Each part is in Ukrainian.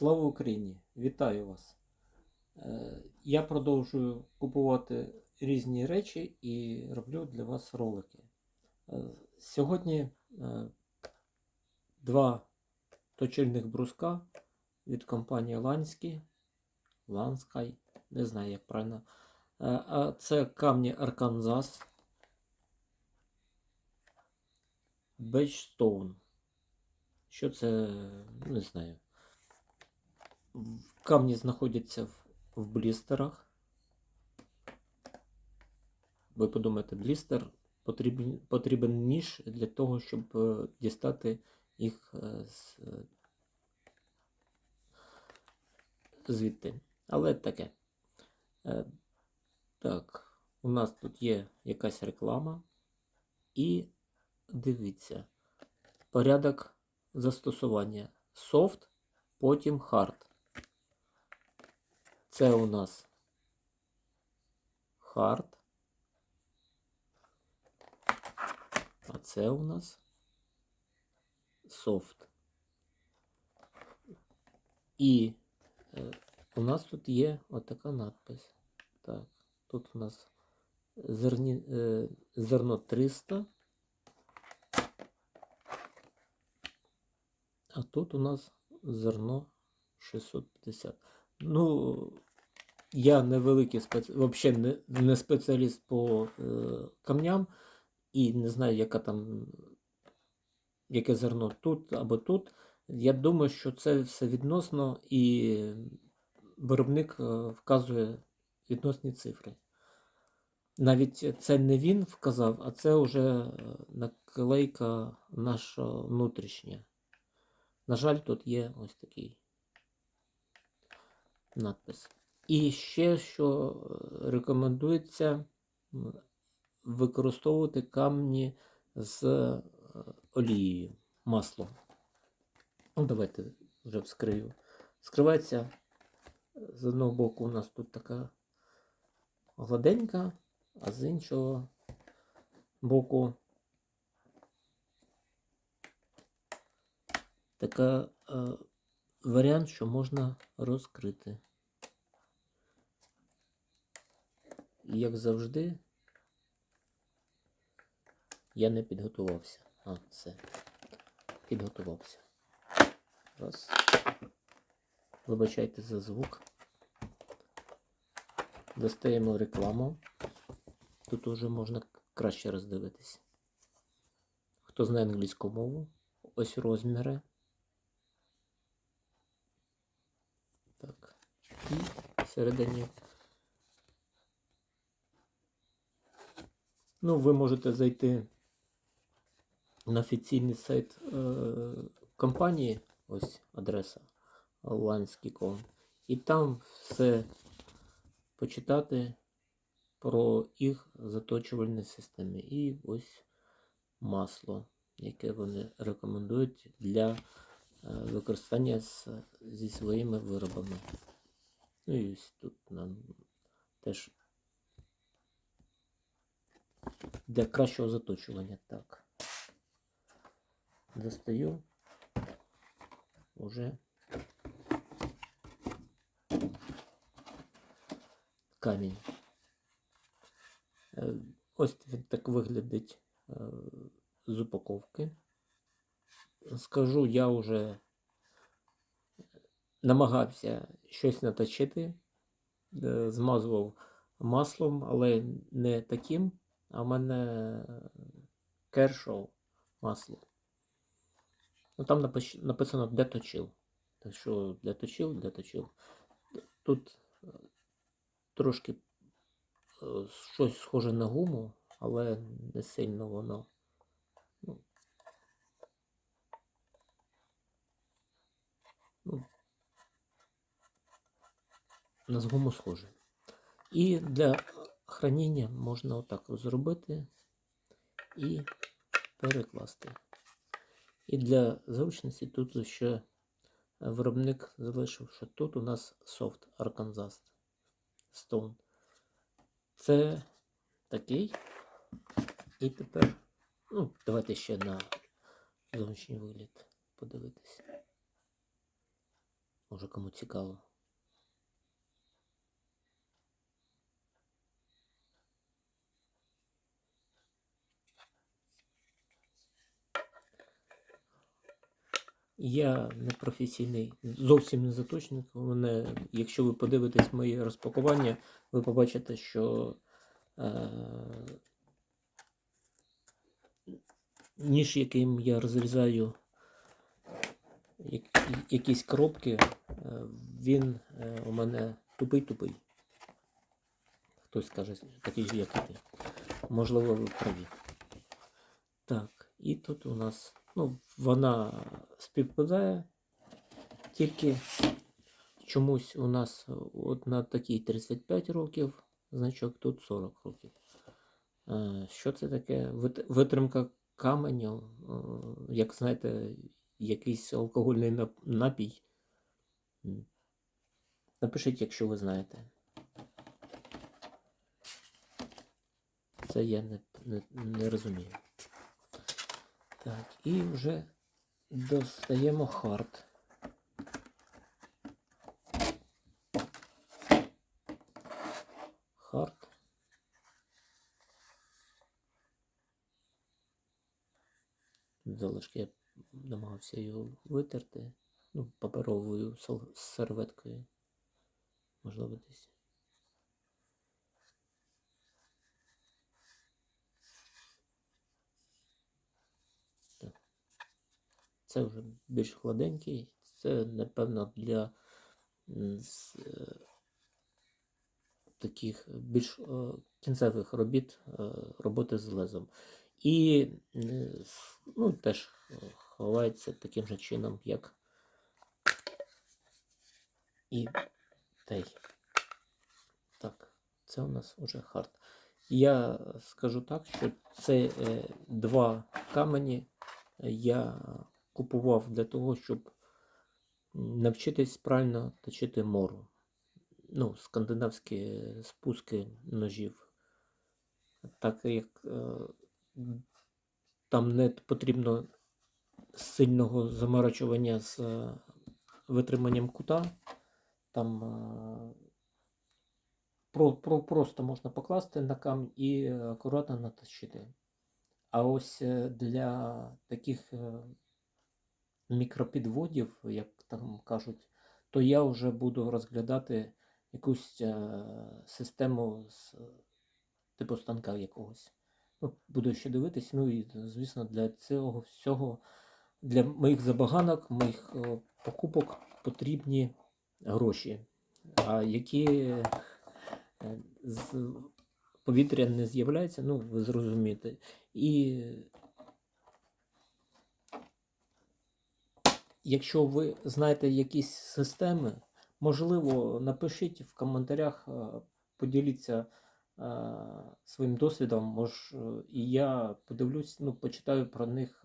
Слава Україні! Вітаю вас! Е, Я продовжую купувати різні речі і роблю для вас ролики. Е, Сьогодні е, два точильних бруска від компанії Ланські. Ланскай, не знаю, як правильно. Це камні Арканзас. Бейджстоун. Що це, не знаю. Камні знаходяться в, блістерах. Ви подумаєте, блістер потрібен, потрібен ніж для того, щоб е, дістати їх з, е, звідти. Але таке. Так, у нас тут є якась реклама. І дивіться, порядок застосування. Софт, потім хард. Це у нас хард. А це у нас софт. І е, у нас тут є отака надпис. Так, тут у нас зерні, е, зерно 300. А тут у нас зерно 650. Ну, я не великий спеці... взагалі не, не спеціаліст по е, камням і не знаю, яка там, яке зерно тут або тут. Я думаю, що це все відносно і виробник е, вказує відносні цифри. Навіть це не він вказав, а це вже е, наклейка наша внутрішня. На жаль, тут є ось такий надпис. І ще що е, рекомендується використовувати камні з е, олією, маслом. Ну, давайте вже вскрию. Скривається з одного боку у нас тут така гладенька, а з іншого боку така е, варіант, що можна розкрити. Як завжди, я не підготувався. А, все. Підготувався. Раз. Вибачайте за звук. Достаємо рекламу. Тут уже можна краще роздивитись. Хто знає англійську мову, ось розміри. Так. І всередині. Ну, ви можете зайти на офіційний сайт е, компанії, ось адреса Ланський.com, і там все почитати про їх заточувальні системи. І ось масло, яке вони рекомендують для е, використання з, зі своїми виробами. Ну і ось тут нам теж для кращого заточування. Так. Достаю уже камінь. Е, Ось він так виглядить е, з упаковки. Скажу, я вже намагався щось наточити, е, змазував маслом, але не таким, а в мене кершоу масло. Ну, там написано де точив. Так що де точив, де точив. Тут е, трошки е, щось схоже на гуму, але не сильно воно. На з гуму схоже. І для храніння можна отак зробити і перекласти. І для зручності тут ще виробник залишив, що тут у нас софт Arkansas Stone. Це такий. І тепер, ну, давайте ще на зовнішній вигляд подивитися. Може кому цікаво. Я не професійний, зовсім не заточник. Мене, якщо ви подивитесь моє розпакування, ви побачите, що е, ніж, яким я розрізаю як- якісь коробки, е, він е, у мене тупий-тупий. Хтось скаже, такий ж, як і ти. Можливо, ви праві. Так, і тут у нас, ну, вона співпадає, тільки чомусь у нас от на такій 35 років, значок тут 40 років. Е, Що це таке? Витримка каменю, е, як знаєте, якийсь алкогольний напій. Напишіть, якщо ви знаєте. Це я не, не, не розумію. Так, і вже достаємо хард. Хард. Залишки я намагався його витерти. Ну, паперовою серветкою. Можливо, десь. Це вже більш гладенький. Це, напевно, для з, е, таких більш е, кінцевих робіт, е, роботи з лезом. І е, ну, теж е, ховається таким же чином, як і той. Так, це у нас вже хард. Я скажу так, що це е, два камені я купував для того, щоб навчитись правильно точити мору. Ну, скандинавські спуски ножів. Так як е, там не потрібно сильного заморочування з е, витриманням кута. Там е, про, про, просто можна покласти на камінь і акуратно наточити. А ось для таких мікропідводів, як там кажуть, то я вже буду розглядати якусь е, систему з типу станка якогось. Ну, буду ще дивитись. Ну і, звісно, для цього всього, для моїх забаганок, моїх е, покупок потрібні гроші, а які е, з повітря не з'являються, ну, ви зрозумієте. І якщо ви знаєте якісь системи, можливо, напишіть в коментарях, е, поділіться е, своїм досвідом, мож, е, і я подивлюсь, ну, почитаю про них,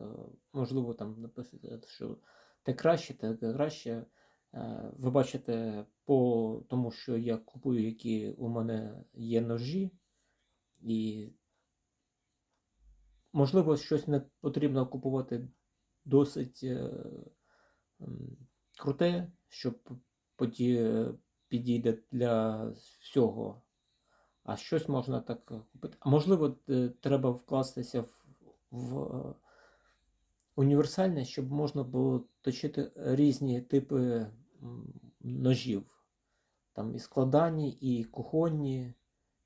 можливо, там написати, що те краще, те краще. Ви бачите по тому, що я купую, які у мене є ножі, і можливо, щось не потрібно купувати досить круте, що підійде для всього. А щось можна так купити. А можливо, е, треба вкластися в, в е, універсальне, щоб можна було точити різні типи ножів. Там і складані, і кухонні,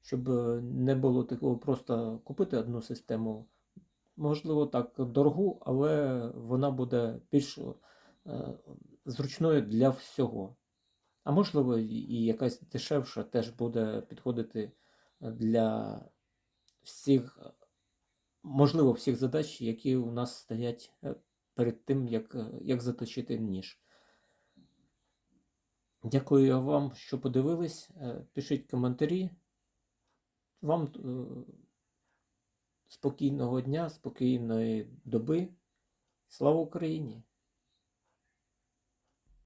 щоб не було такого просто купити одну систему. Можливо, так дорогу, але вона буде більш зручною для всього. А можливо, і якась дешевша теж буде підходити для всіх, е, можливо, всіх задач, які у нас стоять е, перед тим, як, е, як заточити ніж. Дякую вам, що подивились. Е, Пишіть коментарі. Вам е, спокійного дня, спокійної доби. Слава Україні!